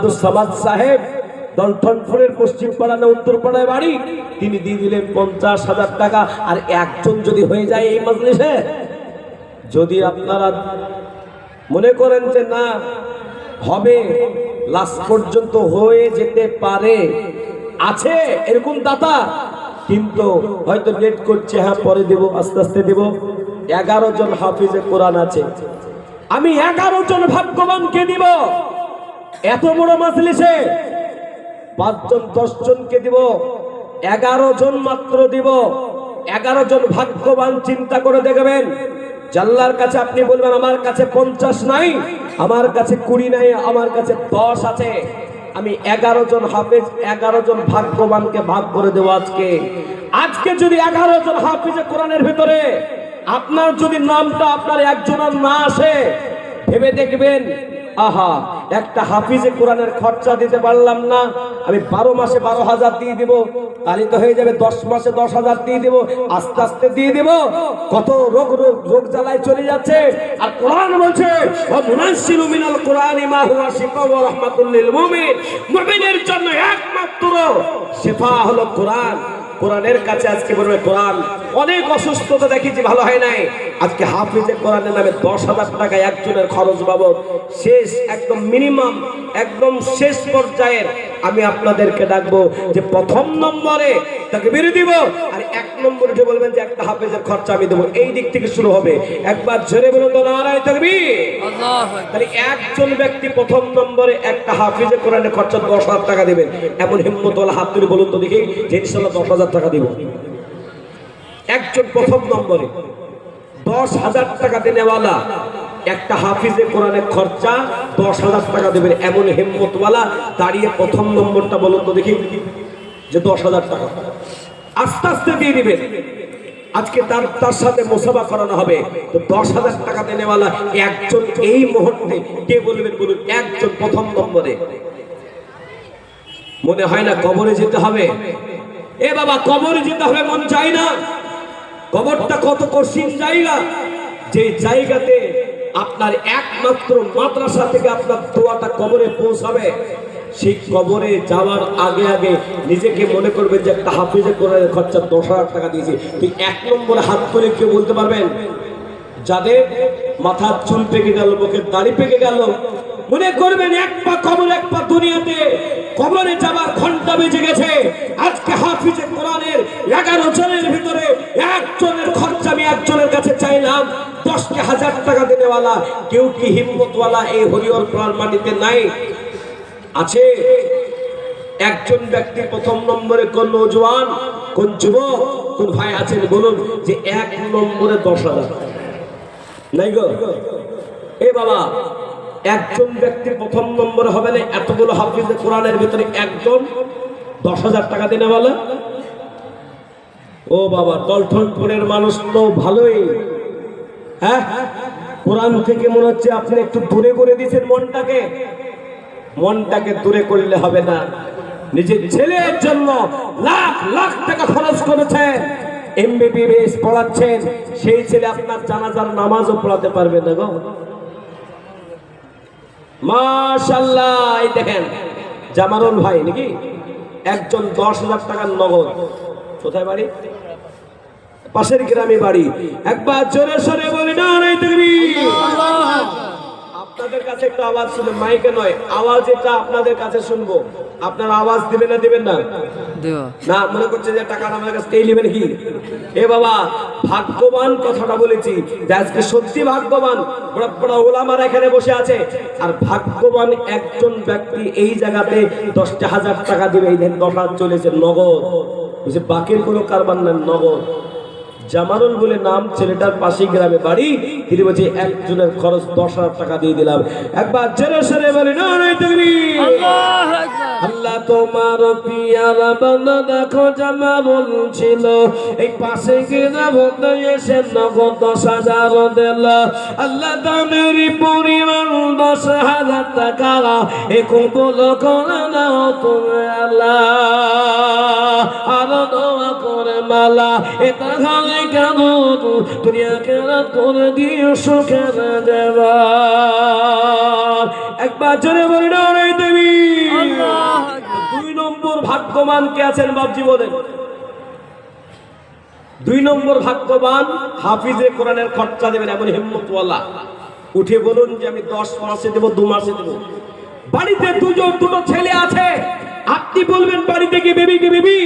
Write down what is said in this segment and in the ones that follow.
আব্দুল সামাদ সাহেব দলঠনপুরের পশ্চিম পাড়া না উত্তর পাড়ায় বাড়ি। তিনি দিয়ে দিলেন পঞ্চাশ হাজার টাকা। আর একজন যদি হয়ে যায় এই মজলিসে, যদি আপনারা মনে করেন যে না, হবে লাস্ট পর্যন্ত হয়ে যেতে পারে, আছে, এরকম দাতা, কিন্তু হয়তো লেট করছে হ্যাঁ পরে দেব, আস্তে আস্তে দেব। এগারো জন হাফিজে কোরআন আছে। আমি এগারো জন ভাগ্যবানকে দিব। এত বড় মাজলিসে পাঁচজন দশ জনকে দিব, এগারো জন মাত্র দিব। এগারো জন ভাগ্যবান চিন্তা করে দেখবেন জাল্লার কাছে আপনি বলবেন, আমার কাছে পঞ্চাশ নাই, আমার কাছে কুড়ি নাই, আমার কাছে দশ আছে। আমি এগারো জন হাফেজ, এগারো জন ভাগ্যবানকে ভাগ করে দেবো আজকে। আজকে যদি এগারো জন হাফিজে কোরআনের ভিতরে আপনার যদি নামটা আপনার একজনের না আসে, ভেবে দেখবেন আহা, একটা হাফিজে কোরআনের খরচা দিতে পারলাম না। আমি বারো মাসে বারো হাজার দিয়ে দিব তাহলে তো হয়ে যাবে দশ মাসে দশ হাজার দিয়ে দিব, আস্তে আস্তে দিয়ে দিব। কত রোগ রোগ রোগ জ্বালায় চলে যাচ্ছে। আর কোরআন বলছে ও কোরআনি মুমিন। মুমিনের জন্য একমাত্র শিফা হলো কোরআন। কোরআনের কাছে আজকে বলবে, কোরআন, অনেক অসুস্থতা দেখেছি, ভালো হয় নাই। আজকে হাফিজে কোরআনের নামে দশ হাজার টাকা একজনের খরচ বাবদ শেষ, একদম মিনিমাম একদম শেষ পর্যায়ের আমি আপনাদেরকে ডাকবো যে প্রথম নম্বরে তাকে বেরিয়ে দিব আর এক নম্বরে উঠে বলবেন যে একটা হাফিজের খরচা আমি দেবো। এই দিক থেকে শুরু হবে। একবার ঝরে বলুন তো নারায় থাকবি তাহলে একজন ব্যক্তি প্রথম নম্বরে একটা হাফিজে কোরআনের খরচা দশ হাজার টাকা দেবেন। এমন হিম্মতওয়ালা হাত তুলে বলুন তো দেখি যে ইনশাল্লাহ দশ হাজার টাকা দিব। একজন প্রথম নম্বরে দশ হাজার টাকা দেনেওয়ালা একটা হাফিজে কোরআনের খরচা দশ হাজার টাকা দেবেন এমন হিম্মতওয়ালা, দাঁড়িয়ে প্রথম নম্বরটা বলুন তো দেখি, যে দশ হাজার টাকা। আস্তে আস্তে দিয়ে দিবেন। আজকে তার তার সাথে মোসাফা করানো হবে। তো দশ হাজার টাকা দেনেওয়ালা একজন এই মুহূর্তে কে বলবেন বলুন? একজন প্রথম নম্বরে। মনে হয় না কবরে যেতে হবে? এ বাবা, কবরে যেতে হবে, মন চাই না। কবরটা কত কঠিন জায়গা। যে জায়গাতে আপনার একমাত্র মাদ্রাসা থেকে আপনার দোয়াটা কবরে পৌঁছাবে। সেই কবরে যাওয়ার আগে আগে নিজেকে মনে করবেন যে একটা হাফিজে করে খরচা দশ হাজার টাকা দিয়েছি। তুই এক নম্বরে হাত করে কেউ বলতে পারবেন, যাদের মাথার চুল পেকে গেল মুখের দাড়ি পেকে গেল, মনে করবেন এক পা কবর, এক পা দুনিয়াতে কবরে যাবার ঘণ্টা বেজে গেছে। আজকে হাফিজে কোরআনের এগারো জনের ভিতরে একজনের খরচা আমি একজনের কাছে চাইলাম দশটি হাজার টাকা দেনেওয়ালা, কেউ কি হিম্মতওয়ালা এই হরিহর কোরআন মাটিতে নাই? আছে? একজন ব্যক্তি প্রথম নম্বরে কোন নৌজওয়ান কোন যুবক, কোন ভাই আছেন, বলুন যে এক নম্বরে দশ হাজার। নাই গো? এ বাবা, একজন ব্যক্তির প্রথম নম্বরে হবে না এতগুলো হাফিজে কোরআনের ভিতরে একজন দশ হাজার টাকা দিনে বলে ও বাবা টলঠনপুরের মানুষ তো ভালোই। হ্যাঁ? কোরআন থেকে মনে হচ্ছে আপনি একটু দূরে করে দিয়েছেন মনটাকে। মনটাকে দূরে করলে হবে না। নিজের ছেলের জন্য লাখ লাখ টাকা খরচ করেছেন। এমবিবিএস পড়াচ্ছেন। সেই ছেলে আপনার জানাজার নামাজও পড়াতে পারবে না গো। মাশাল্লাহ, এই দেখেন, জামারুল ভাই নাকি? একজন দশ হাজার টাকার নগদ। কোথায় বাড়ি? পাশের গ্রামে বাড়ি। একবার জোরে সরে বলি না আপনাদের কাছে একটা আওয়াজ শুনে মাইকে নয় আওয়াজ এটা আপনাদের কাছে শুনব। আপনার আওয়াজ দিবেন না দিবেন না? না মনে করছে যে টাকা আমাদের কাছে এই নেবেন কি? এ বাবা ভাগ্যবান কথাটা বলেছি। যে আজকে সত্যি ভাগ্যবান বড় বড় ওলামারা এখানে বসে আছে। আর ভাগ্যবান একজন ব্যক্তি এই জায়গাতে দশটা হাজার টাকা দিবে এই দেন দশ চলেছে নগদ। বুঝে বাকির কোনো কারবার নেন নগদ। জামানুল বলে নাম ছেলেটার পাশে গ্রামে বাড়ি। তিনি বলছে একজনের খরচ দশ হাজার টাকা দিয়ে দিলাম। একবার জেরে সরে বলি না আল্লাহ তোমার পিয়ারা বান্দা দেখো জামা বলছিল এই পাশে বন্ধ এসে নগদ দশ হাজার দিল। আল্লাহ দামের পরিমাণ দশ হাজার টাকা এ কবল করে নাও তুমি আল্লাহ। আর এটা খালে কেন দুনিয়া করে দিয়ে সুখের দেবা। একবার জোরে বলি না দেবী। ভাগ্যবান কে আছেন বাবজি বলেন? দুই নম্বর ভাগ্যবান হাফিজে কোরআনের খরচা দেবেন এমন হিম্মতওয়ালা। উঠে বলুন যে আমি দশ মাসে দেবো দু মাসে দেবো। বাড়িতে দুজন দুটো ছেলে আছে। আপনি বলবেন বাড়িতে কি বেবি কি বেবি।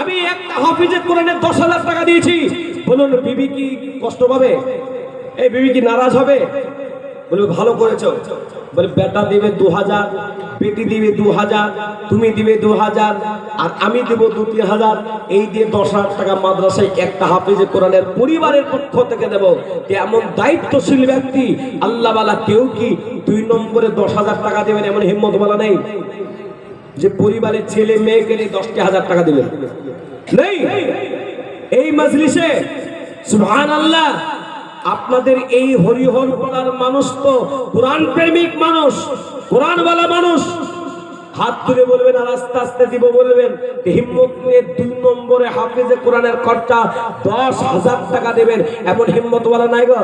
আমি একটা হাফিজে কোরআনের দশ হাজার টাকা দিয়েছি। বলুন, বিবি কি কষ্ট পাবে? এই বিবি কি নারাজ হবে? বলবে, ভালো করেছ। বলে, বেটা দিবে দু হাজার বেটি দিবে দু হাজার তুমি দিবে দু হাজার আর আমি দেব দু তিন হাজার। এই দিয়ে দশ হাজার টাকা মাদ্রাসায় একটা হাফিজে কোরআনের পরিবারের পক্ষ থেকে দেব। এমন দায়িত্বশীল ব্যক্তি, আল্লাহওয়ালা কেউ কি দুই নম্বরে দশ হাজার টাকা দেবেন এমন হিম্মত বলা নেই? যে পরিবারের ছেলে মেয়েকে নিয়ে দশটি হাজার টাকা দেবেন। নেই? এই মজলিসে সুহান আল্লাহ আপনাদের এই হরিহর বলার মানুষ তো কোরআন প্রেমিক মানুষ কোরআনওয়ালা মানুষ। হাত তুলে বলবেন আর আস্তে আস্তে দিব বলবেন। হিম্মত নিয়ে দুই নম্বরে হাফিজে কোরআনের খরচা দশ হাজার টাকা দেবেন। এমন হিম্মত বলা নাই গো।